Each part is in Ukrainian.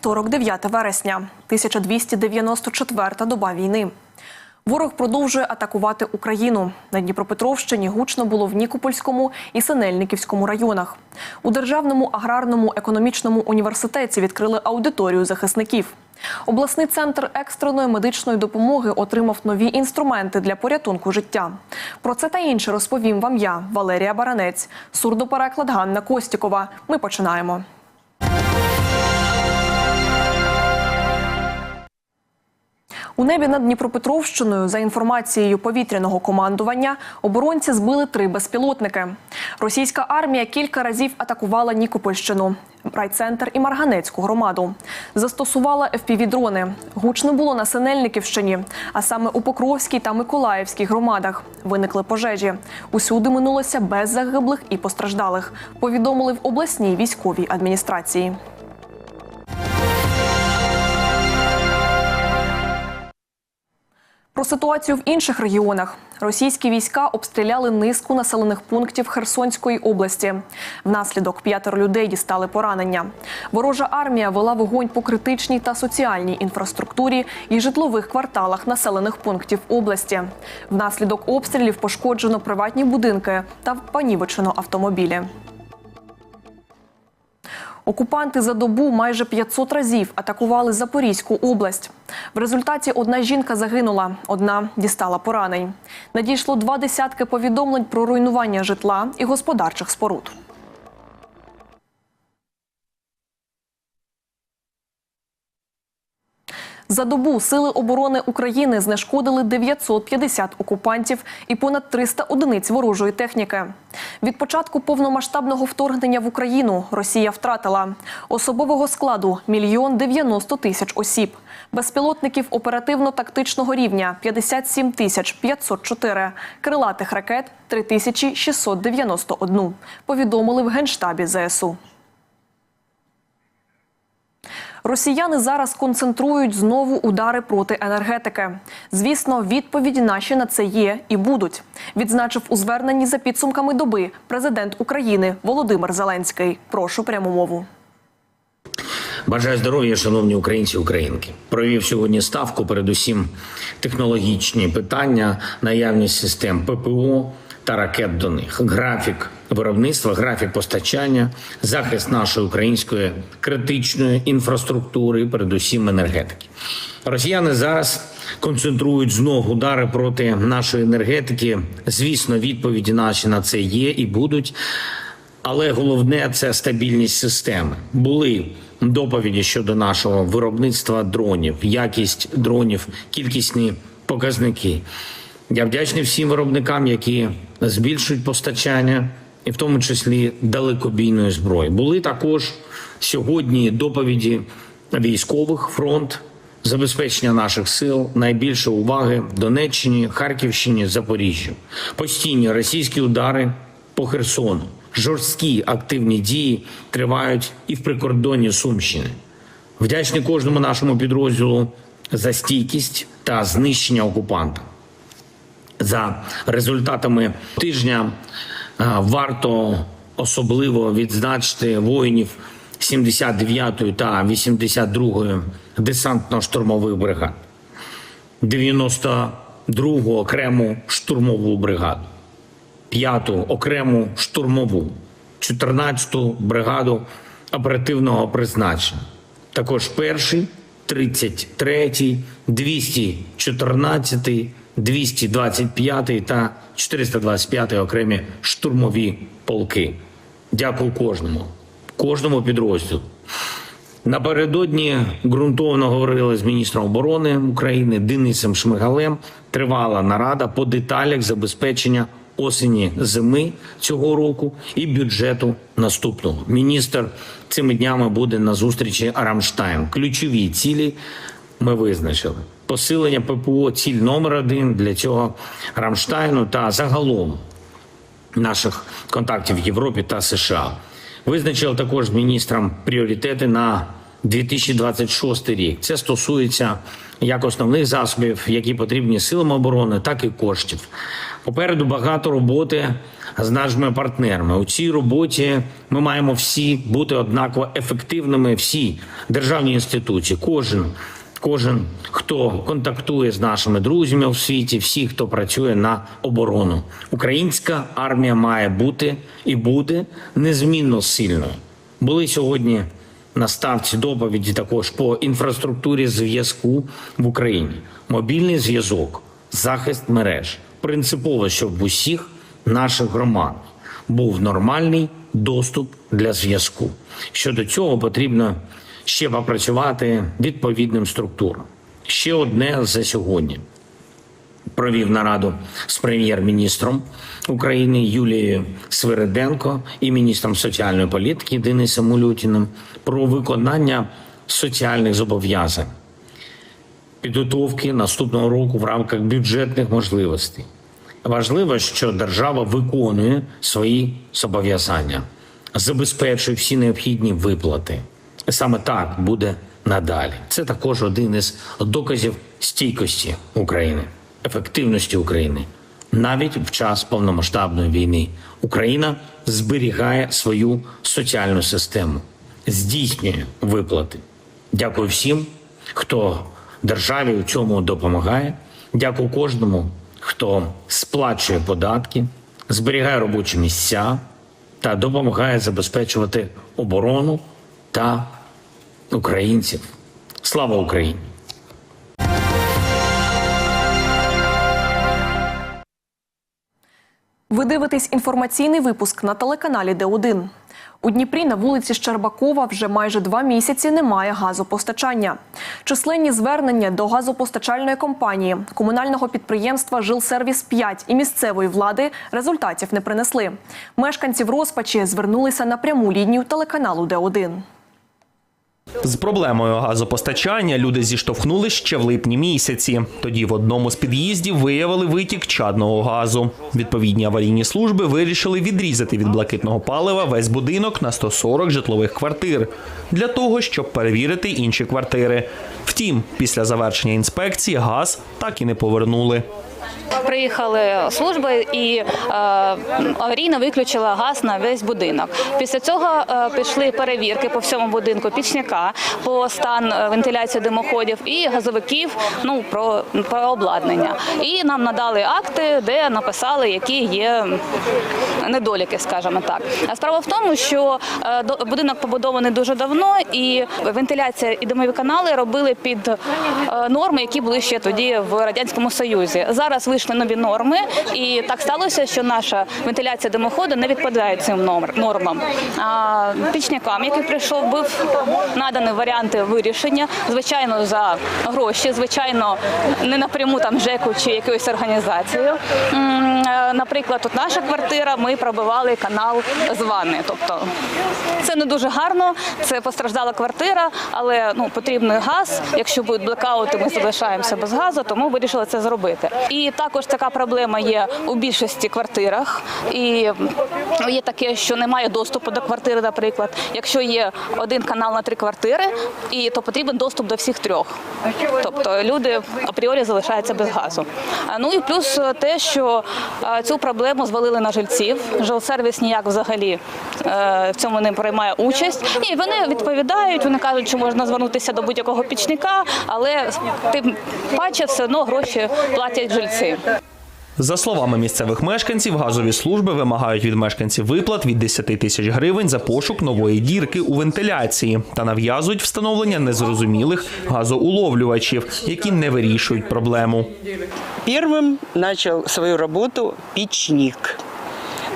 Вівторок, 9 вересня, 1294 доба війни. Ворог продовжує атакувати Україну. На Дніпропетровщині гучно було в Нікопольському і Синельниківському районах. У Державному аграрному економічному університеті відкрили аудиторію захисників. Обласний центр екстреної медичної допомоги отримав нові інструменти для порятунку життя. Про це та інше розповім вам я, Валерія Баранець, сурдопереклад Ганна Костікова. Ми починаємо. У небі над Дніпропетровщиною, за інформацією повітряного командування, оборонці збили три безпілотники. Російська армія кілька разів атакувала Нікопольщину, райцентр і Марганецьку громаду. Застосувала FPV-дрони. Гучно було на Синельниківщині, а саме у Покровській та Миколаївській громадах. Виникли пожежі. Усюди минулося без загиблих і постраждалих. Повідомили в обласній військовій адміністрації. Про ситуацію в інших регіонах російські війська обстріляли низку населених пунктів Херсонської області. Внаслідок п'ятеро людей дістали поранення. Ворожа армія вела вогонь по критичній та соціальній інфраструктурі і житлових кварталах населених пунктів області. Внаслідок обстрілів пошкоджено приватні будинки та понівечено автомобілі. Окупанти за добу майже 500 разів атакували Запорізьку область. В результаті одна жінка загинула, одна дістала поранень. Надійшло два десятки повідомлень про руйнування житла і господарчих споруд. За добу сили оборони України знешкодили 950 окупантів і понад 300 одиниць ворожої техніки. Від початку повномасштабного вторгнення в Україну Росія втратила особового складу мільйон 90 тисяч осіб, безпілотників оперативно-тактичного рівня 57 тисяч 504, крилатих ракет 3691, повідомили в Генштабі ЗСУ. Росіяни зараз концентрують знову удари проти енергетики. Звісно, відповіді наші на це є і будуть. Відзначив у зверненні за підсумками доби президент України Володимир Зеленський. Прошу пряму мову. Бажаю здоров'я, шановні українці і українки. Провів сьогодні ставку, передусім технологічні питання, наявність систем ППО та ракет до них, графік виробництва, графік постачання, захист нашої української критичної інфраструктури, передусім енергетики. Росіяни зараз концентрують знову удари проти нашої енергетики. Звісно, відповіді наші на це є і будуть. Але головне це стабільність системи. Були доповіді щодо нашого виробництва дронів, якість дронів, кількісні показники. Я вдячний всім виробникам, які збільшують постачання, і в тому числі далекобійної зброї. Були також сьогодні доповіді військових фронт. Забезпечення наших сил найбільше уваги Донеччині, Харківщині, Запоріжжю. Постійні російські удари по Херсону. Жорсткі активні дії тривають і в прикордонні Сумщини. Вдячний кожному нашому підрозділу за стійкість та знищення окупанта. За результатами тижня е, варто особливо відзначити воїнів 79-ї та 82-ї десантно-штурмових бригад, 92-гу окрему штурмову бригаду, 5-ту окрему штурмову, 14-ту бригаду оперативного призначення, також перший, 33-й, 214-й, 225 та 425 окремі штурмові полки. Дякую кожному, кожному підрозділу. Напередодні ґрунтовно говорили з міністром оборони України Денисом Шмигалем. Тривала нарада по деталях забезпечення осені зими цього року і бюджету наступного. Міністр цими днями буде на зустрічі Рамштайн. Ключові цілі ми визначили. Посилення ППО ціль номер один для цього Рамштайну та загалом наших контактів в Європі та США. Визначили також з міністром пріоритети на 2026 рік. Це стосується як основних засобів, які потрібні силам оборони, так і коштів. Попереду багато роботи з нашими партнерами. У цій роботі ми маємо всі бути однаково ефективними. Всі державні інституції, кожен, кожен, хто контактує з нашими друзями у світі, всі, хто працює на оборону. Українська армія має бути і буде незмінно сильною. Були сьогодні на ставці доповіді також по інфраструктурі зв'язку в Україні. Мобільний зв'язок, захист мереж. Принципово, щоб в усіх наших громадах був нормальний доступ для зв'язку. Щодо цього потрібно ще попрацювати відповідним структурам. Ще одне за сьогодні провів нараду з прем'єр-міністром України Юлією Свириденко і міністром соціальної політики Денисом Мулютіним про виконання соціальних зобов'язань підготовки наступного року в рамках бюджетних можливостей. Важливо, що держава виконує свої зобов'язання, забезпечує всі необхідні виплати. Саме так буде надалі. Це також один із доказів стійкості України, ефективності України. Навіть в час повномасштабної війни Україна зберігає свою соціальну систему, здійснює виплати. Дякую всім, хто державі у цьому допомагає. Дякую кожному, хто сплачує податки, зберігає робочі місця та допомагає забезпечувати оборону та українців. Слава Україні! Ви дивитесь інформаційний випуск на телеканалі Д1. У Дніпрі на вулиці Щербакова вже майже два місяці немає газопостачання. Численні звернення до газопостачальної компанії, комунального підприємства Жилсервіс 5 і місцевої влади результатів не принесли. Мешканці в розпачі звернулися на пряму лінію телеканалу Д1. З проблемою газопостачання люди зіштовхнулись ще в липні місяці. Тоді в одному з під'їздів виявили витік чадного газу. Відповідні аварійні служби вирішили відрізати від блакитного палива весь будинок на 140 житлових квартир для того, щоб перевірити інші квартири. Втім, після завершення інспекції газ так і не повернули. Приїхали служби і е, аварійно виключили газ на весь будинок. Після цього е, пішли перевірки по всьому будинку пічника, по стан е, вентиляції димоходів і газовиків. Ну про, про обладнання. І нам надали акти, де написали, які є недоліки, скажімо так. А справа в тому, що е, будинок побудований дуже давно, і вентиляція і димові канали робили під е, норми, які були ще тоді в радянському союзі. Зараз вийшли нові норми, і так сталося, що наша вентиляція димоходу не відповідає цим нормам. А пічникам, який прийшов, був надані варіанти вирішення, звичайно, за гроші, звичайно, не напряму там ЖЕКу чи якоюсь організацією. Е, Наприклад, тут наша квартира, ми пробивали канал з ванни. Тобто це не дуже гарно, це постраждала квартира, але ну потрібний газ. Якщо будуть блекаути, ми залишаємося без газу, тому вирішили це зробити. І також така проблема є у більшості квартирах. І є таке, що немає доступу до квартири, наприклад. Якщо є один канал на три квартири, і то потрібен доступ до всіх трьох. Тобто люди апріорі залишаються без газу. Ну і плюс те, що цю проблему звалили на жильців. Жилсервіс ніяк взагалі е, в цьому не приймає участь. І вони відповідають, вони кажуть, що можна звернутися до будь-якого пічника, але тим паче все одно гроші платять жильці. За словами місцевих мешканців, газові служби вимагають від мешканців виплат від 10 тисяч гривень за пошук нової дірки у вентиляції та нав'язують встановлення незрозумілих газоуловлювачів, які не вирішують проблему. Першим почав свою роботу печник.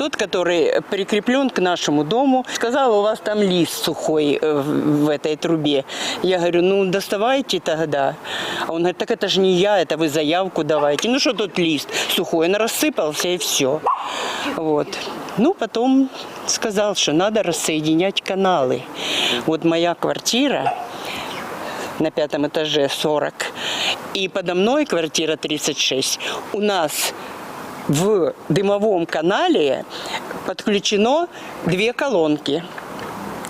Тот, который прикреплен к нашему дому, сказал, у вас там лист сухой в этой трубе. Я говорю, ну доставайте тогда. А он говорит, так это же не я, это вы заявку давайте. Ну что тут лист сухой? Он рассыпался и все. Вот. Ну, потом сказал, что надо рассоединять каналы. Вот моя квартира, на пятом этаже 40. И подо мной квартира 36. У нас в дымовом канале подключено две колонки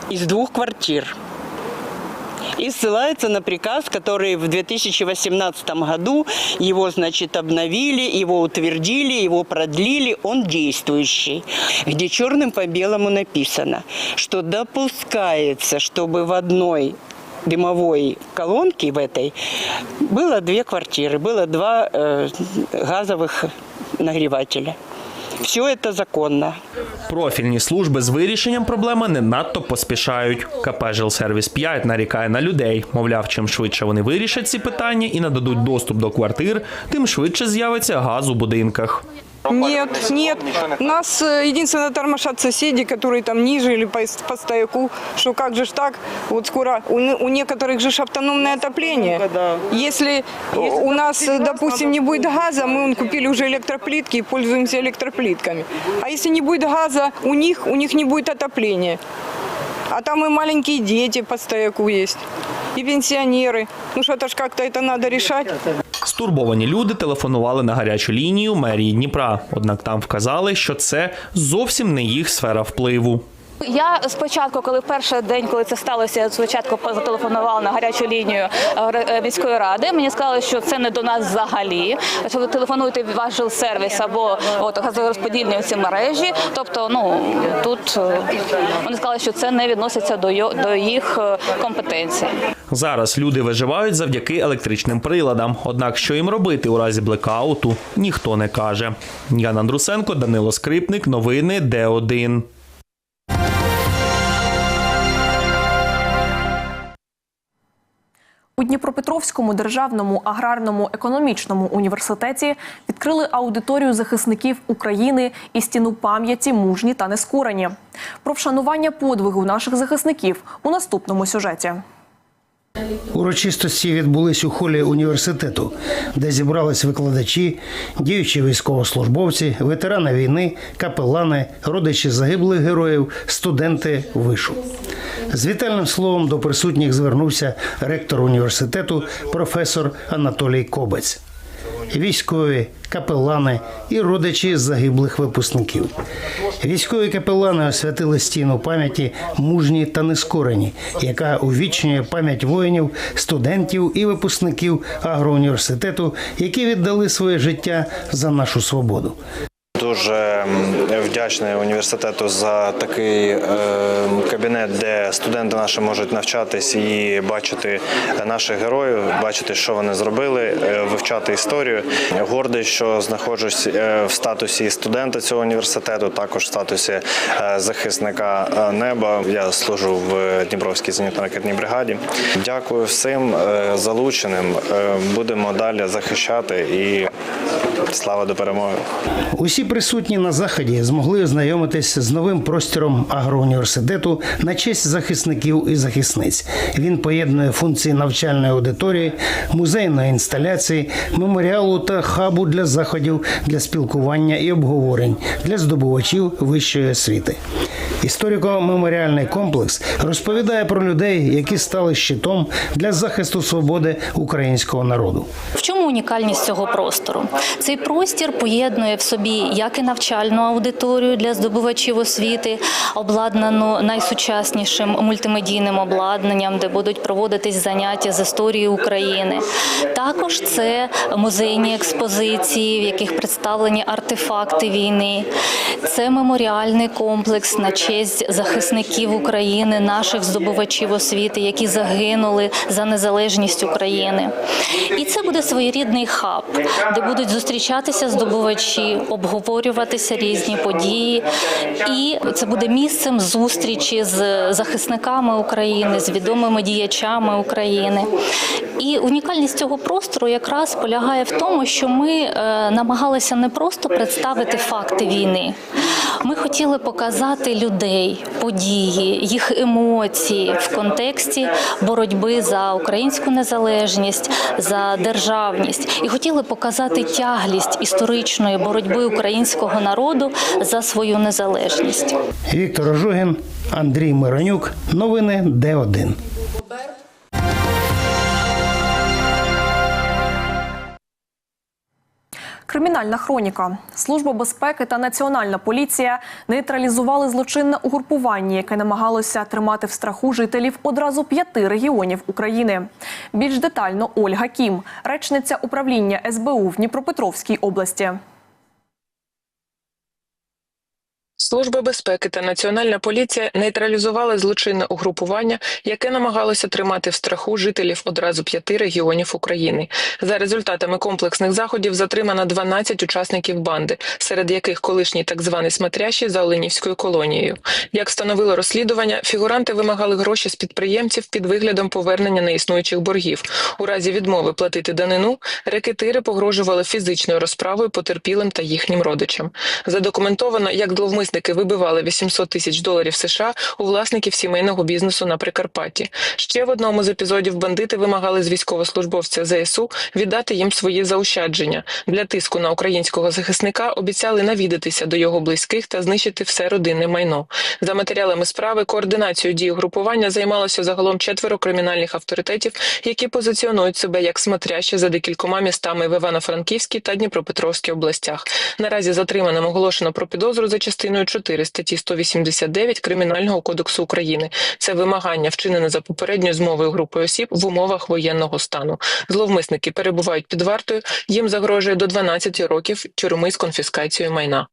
из двух квартир. и ссылается на приказ, который в 2018 году его, значит, обновили, его утвердили, его продлили, он действующий, где черным по белому написано, что допускается, чтобы в одной дымовой колонке в этой было две квартиры, было два э, газовых нагревателя. Все це законно. Профільні служби з вирішенням проблеми не надто поспішають. КП «Жилсервіс 5 нарікає на людей. Мовляв, чим швидше вони вирішать ці питання і нададуть доступ до квартир, тим швидше з'явиться газ у будинках. Нет, нет. Нас э, единственно тормошат соседи, которые там ниже или по, по стояку, что как же ж так, вот скоро у, у некоторых же автономное отопление. Если у нас, э, допустим, не будет газа, мы купили уже электроплитки и пользуемся электроплитками. А если не будет газа у них, у них не будет отопления. А там и маленькие дети по стояку есть, и пенсионеры. Ну что-то ж как-то это надо решать. Стурбовані люди телефонували на гарячу лінію мерії Дніпра. Однак там вказали, що це зовсім не їх сфера впливу. Я спочатку, коли в перший день, коли це сталося, спочатку зателефонувала на гарячу лінію е, е, міської ради. Мені сказали, що це не до нас взагалі. Що ви телефонуєте в ваш жилсервіс або от газорозподільні ці мережі. Тобто, ну тут е, вони сказали, що це не відноситься до до їх компетенцій. Зараз люди виживають завдяки електричним приладам. Однак, що їм робити у разі блекауту, ніхто не каже. Ян Андрусенко, Данило Скрипник, новини Д1. У Дніпропетровському державному аграрному економічному університеті відкрили аудиторію захисників України і стіну пам'яті мужні та нескорені. Про вшанування подвигу наших захисників у наступному сюжеті. Урочистості відбулись у холі університету, де зібрались викладачі, діючі військовослужбовці, ветерани війни, капелани, родичі загиблих героїв, студенти вишу. З вітальним словом до присутніх звернувся ректор університету професор Анатолій Кобець. Військові, капелани і родичі загиблих випускників. Військові капелани освятили стіну пам'яті мужні та нескорені, яка увічнює пам'ять воїнів, студентів і випускників агроуніверситету, які віддали своє життя за нашу свободу. Дуже вдячний університету за такий е, кабінет, де студенти наші можуть навчатись і бачити наших героїв, бачити, що вони зробили, е, вивчати історію. Гордий, що знаходжусь е, в статусі студента цього університету, також в статусі захисника неба. Я служу в Дніпровській зенітно-ракетній бригаді. Дякую всім залученим. Будемо далі захищати і слава до перемоги. Усі присутні на заході змогли ознайомитись з новим простором агроуніверситету на честь захисників і захисниць. Він поєднує функції навчальної аудиторії, музейної інсталяції, меморіалу та хабу для заходів для спілкування і обговорень для здобувачів вищої освіти. Історико-меморіальний комплекс розповідає про людей, які стали щитом для захисту свободи українського народу. В чому унікальність цього простору? Цей простір поєднує в собі як і навчальну аудиторію для здобувачів освіти, обладнану найсучаснішим мультимедійним обладнанням, де будуть проводитись заняття з історії України. Також це музейні експозиції, в яких представлені артефакти війни. Це меморіальний комплекс на честь захисників України, наших здобувачів освіти, які загинули за незалежність України. І це буде своєрідний хаб, де будуть зустрічатися здобувачі, обговорюватися різні події. І це буде місцем зустрічі з захисниками України, з відомими діячами України. І унікальність цього простору якраз полягає в тому, що ми е, намагалися не просто представити факти війни. Ми хотіли показати людей, події, їх емоції в контексті боротьби за українську незалежність, за державність, і хотіли показати тяглість історичної боротьби українського народу за свою незалежність. Віктор Ожогін, Андрій Миронюк. Новини Д1. Кримінальна хроніка. Служба безпеки та національна поліція нейтралізували злочинне угрупування, яке намагалося тримати в страху жителів одразу п'яти регіонів України. Більш детально Ольга Кім, речниця управління СБУ в Дніпропетровській області. Служба безпеки та національна поліція нейтралізували злочинне угрупування, яке намагалося тримати в страху жителів одразу п'яти регіонів України. За результатами комплексних заходів затримано 12 учасників банди, серед яких колишній так званий смотрящий за Оленівською колонією. Як встановило розслідування, фігуранти вимагали гроші з підприємців під виглядом повернення неіснуючих боргів. У разі відмови платити данину рекетири погрожували фізичною розправою потерпілим та їхнім родичам. Задокументовано, як зловмисники вибивали 800 тисяч доларів США у власників сімейного бізнесу на Прикарпатті. Ще в одному з епізодів бандити вимагали з військовослужбовця ЗСУ віддати їм свої заощадження. Для тиску на українського захисника обіцяли навідатися до його близьких та знищити все родинне майно. За матеріалами справи координацією дій угрупування займалося загалом четверо кримінальних авторитетів, які позиціонують себе як смотрящі за декількома містами в Івано-Франківській та Дніпропетровській областях. Наразі затриманим оголошено про підозру за частиною 4 статті 189 Кримінального кодексу України. Це вимагання, вчинене за попередньою змовою групи осіб в умовах воєнного стану. Зловмисники перебувають під вартою. Їм загрожує до 12 років тюрми з конфіскацією майна.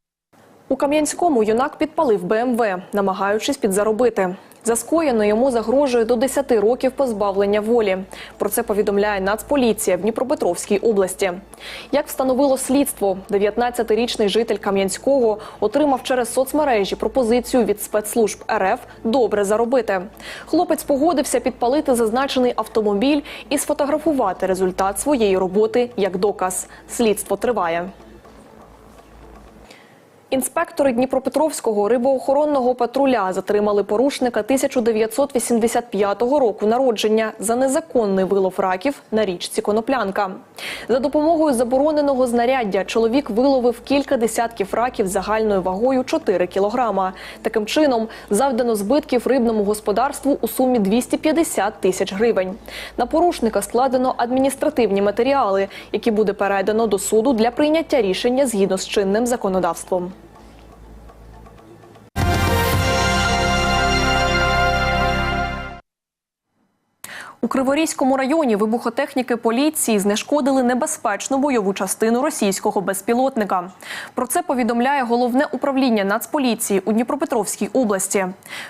У Кам'янському юнак підпалив БМВ, намагаючись підзаробити. За скоєно йому загрожує до 10 років позбавлення волі. Про це повідомляє Нацполіція в Дніпропетровській області. Як встановило слідство, 19-річний житель Кам'янського отримав через соцмережі пропозицію від спецслужб РФ добре заробити. Хлопець погодився підпалити зазначений автомобіль і сфотографувати результат своєї роботи як доказ. Слідство триває. Інспектори Дніпропетровського рибоохоронного патруля затримали порушника 1985 року народження за незаконний вилов раків на річці Коноплянка. За допомогою забороненого знаряддя чоловік виловив кілька десятків раків загальною вагою 4 кілограма. Таким чином завдано збитків рибному господарству у сумі 250 тисяч гривень. На порушника складено адміністративні матеріали, які буде передано до суду для прийняття рішення згідно з чинним законодавством. У Криворізькому районі вибухотехніки поліції знешкодили небезпечну бойову частину російського безпілотника. Про це повідомляє головне управління Нацполіції у Дніпропетровській області.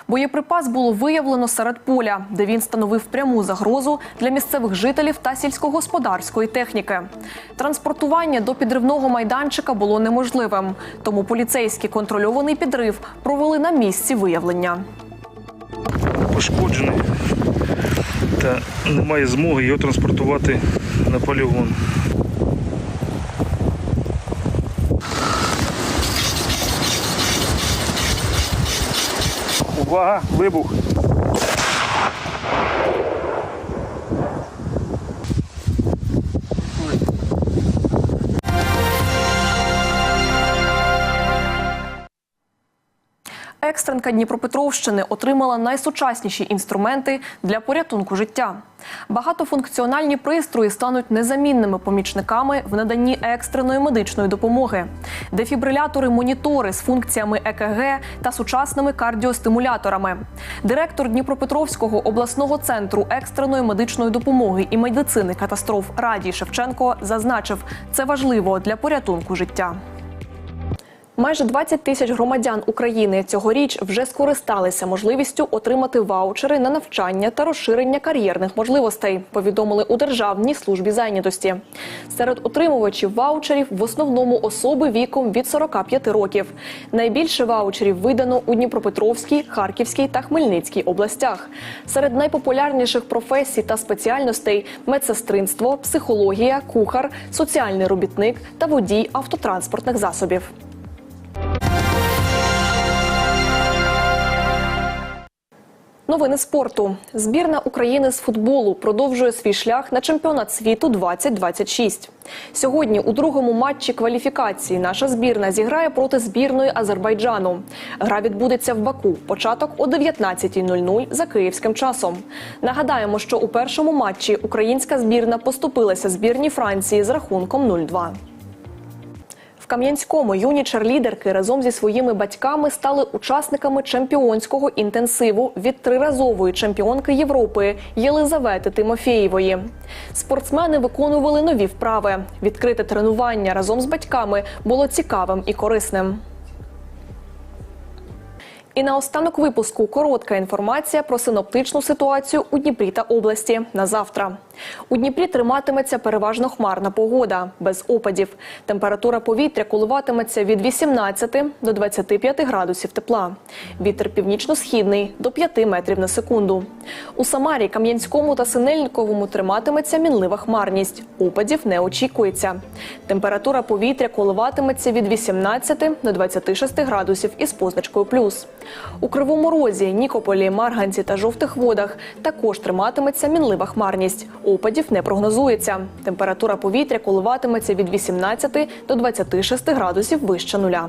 Боєприпас було виявлено серед поля, де він становив пряму загрозу для місцевих жителів та сільськогосподарської техніки. Транспортування до підривного майданчика було неможливим, тому поліцейський контрольований підрив провели на місці виявлення. пошкоджений та немає змоги його транспортувати на полігон. Увага! Вибух! Екстренка Дніпропетровщини отримала найсучасніші інструменти для порятунку життя. Багатофункціональні пристрої стануть незамінними помічниками в наданні екстреної медичної допомоги. Дефібрилятори, монітори з функціями ЕКГ та сучасними кардіостимуляторами. Директор Дніпропетровського обласного центру екстреної медичної допомоги і медицини катастроф Радій Шевченко зазначив, це важливо для порятунку життя. Майже 20 тисяч громадян України цьогоріч вже скористалися можливістю отримати ваучери на навчання та розширення кар'єрних можливостей. Повідомили у Державній службі зайнятості. Серед отримувачів ваучерів в основному особи віком від 45 років. Найбільше ваучерів видано у Дніпропетровській, Харківській та Хмельницькій областях. Серед найпопулярніших професій та спеціальностей медсестринство, психологія, кухар, соціальний робітник та водій автотранспортних засобів. Новини спорту. Збірна України з футболу продовжує свій шлях на чемпіонат світу 2026. Сьогодні у другому матчі кваліфікації наша збірна зіграє проти збірної Азербайджану. Гра відбудеться в Баку. Початок о 19.00 за київським часом. Нагадаємо, що у першому матчі українська збірна поступилася збірній Франції з рахунком 0-2. Кам'янському юні черлідерки разом зі своїми батьками стали учасниками чемпіонського інтенсиву від триразової чемпіонки Європи Єлизавети Тимофєєвої. Спортсмени виконували нові вправи. Відкрите тренування разом з батьками було цікавим і корисним. І на останок випуску коротка інформація про синоптичну ситуацію у Дніпрі та області на завтра. У Дніпрі триматиметься переважно хмарна погода, без опадів. Температура повітря коливатиметься від 18 до 25 градусів тепла. Вітер північно-східний до 5 метрів на секунду. У Самарі, Кам'янському та Синельниковому триматиметься мінлива хмарність. Опадів не очікується. Температура повітря коливатиметься від 18 до 26 градусів із позначкою плюс. У Кривому Розі, Нікополі, Марганці та Жовтих Водах також триматиметься мінлива хмарність. Опадів не прогнозується. Температура повітря коливатиметься від 18 до 26 градусів вище нуля.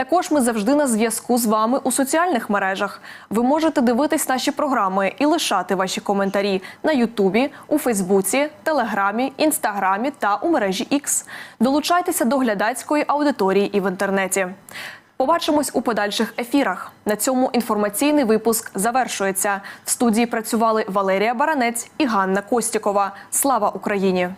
Також ми завжди на зв'язку з вами у соціальних мережах. Ви можете дивитись наші програми і лишати ваші коментарі на Ютубі, у Фейсбуці, Телеграмі, Інстаграмі та у мережі X. Долучайтеся до глядацької аудиторії і в інтернеті. Побачимось у подальших ефірах. На цьому інформаційний випуск завершується. В студії працювали Валерія Баранець і Ганна Костікова. Слава Україні!